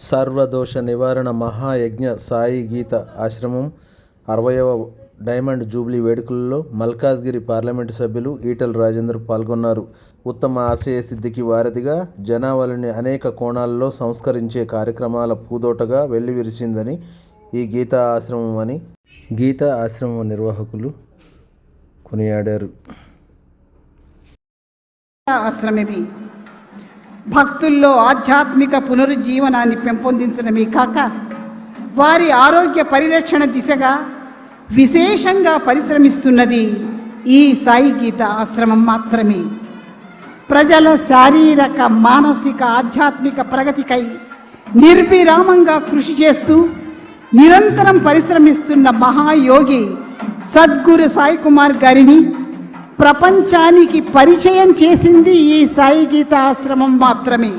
సర్వదోష నివారణ మహాయజ్ఞ సాయి గీత ఆశ్రమం. అరవయవ డైమండ్ జూబ్లీ వేడుకలలో మల్కాజ్గిరి పార్లమెంటు సభ్యులు ఈటల రాజేందర్ పాల్గొన్నారు. ఉత్తమ ఆశయ సిద్ధికి వారధిగా జనావళిని అనేక కోణాల్లో సంస్కరించే కార్యక్రమాల పూదోటగా వెల్లివిరిచిందని ఈ గీతా ఆశ్రమం అని గీతా ఆశ్రమం నిర్వాహకులు కొనియాడారు. ఆశ్రమవి భక్తుల్లో ఆధ్యాత్మిక పునరుజ్జీవనాన్ని పెంపొందించడమే కాక వారి ఆరోగ్య పరిరక్షణ దిశగా విశేషంగా పరిశ్రమిస్తున్నది ఈ సాయి గీత ఆశ్రమం మాత్రమే. ప్రజల శారీరక మానసిక ఆధ్యాత్మిక ప్రగతికై నిర్విరామంగా కృషి చేస్తూ నిరంతరం పరిశ్రమిస్తున్న మహాయోగి సద్గురు సాయి కుమార్ గారిని ప్రపంచానికి పరిచయం చేసింది ఈ సాయి గీత ఆశ్రమం మాత్రమే.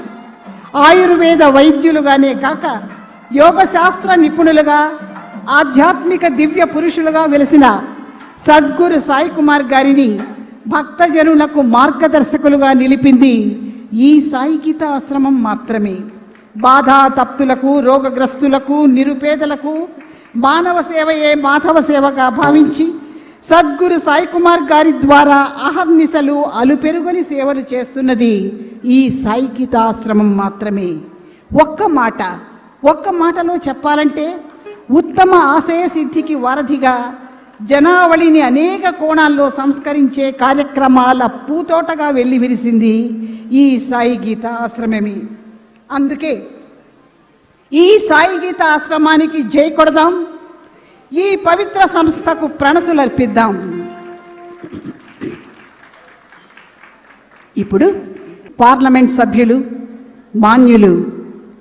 ఆయుర్వేద వైద్యులుగానే కాక యోగ శాస్త్ర నిపుణులుగా ఆధ్యాత్మిక దివ్య పురుషులుగా వెలిసిన సద్గురు సాయి కుమార్ గారిని భక్తజనులకు మార్గదర్శకులుగా నిలిపింది ఈ సాయి గీత ఆశ్రమం మాత్రమే. బాధా తప్తులకు రోగగ్రస్తులకు నిరుపేదలకు మానవ సేవయే మాధవ సేవగా భావించి సద్గురు సాయి కుమార్ గారి ద్వారా అహర్నిశలు అలుపెరుగని సేవలు చేస్తున్నది ఈ సాయి గీతాశ్రమం మాత్రమే. ఒక్క మాట ఒక్క మాటలో చెప్పాలంటే ఉత్తమ ఆశయ సిద్ధికి వారధిగా జనావళిని అనేక కోణాల్లో సంస్కరించే కార్యక్రమాల పూతోటగా వెళ్ళి విరిసింది ఈ సాయి గీత ఆశ్రమమే అందుకే ఈ సాయి గీత ఆశ్రమానికి జై కొడదాం. ఈ పవిత్ర సంస్థకు ప్రణతులు అర్పిద్దాం ఇప్పుడు పార్లమెంట్ సభ్యులు మాన్యులు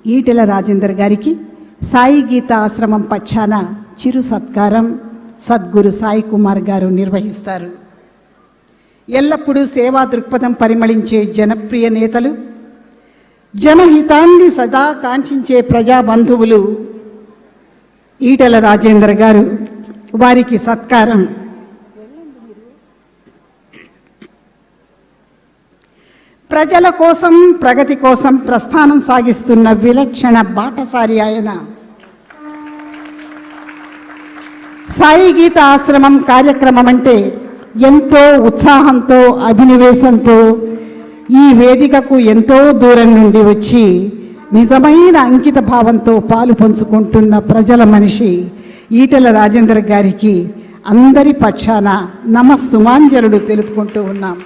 ఈటెల రాజేందర్ గారికి సాయి గీత ఆశ్రమం పక్షాన చిరు సత్కారం సద్గురు సాయి కుమార్ గారు నిర్వహిస్తారు. ఎల్లప్పుడూ సేవా దృక్పథం పరిమళించే జనప్రియ నేతలు జనహితాన్ని సదా కాంక్షించే ప్రజాబంధువులు ఈటెల రాజేందర్ గారు వారికి సత్కారం. ప్రజల కోసం ప్రగతి కోసం ప్రస్థానం సాగిస్తున్న విలక్షణ బాటసారి ఆయన. సాయి గీత ఆశ్రమం కార్యక్రమం అంటే ఎంతో ఉత్సాహంతో అభినివేశంతో ఈ వేదికకు ఎంతో దూరం నుండి వచ్చి నిజమైన అంకిత భావంతో పాలు పంచుకుంటున్న ప్రజల మనిషి ఈటెల రాజేందర్ గారికి అందరి పక్షాన నమస్సుమాంజలుడు తెలుపుకుంటూ ఉన్నాం.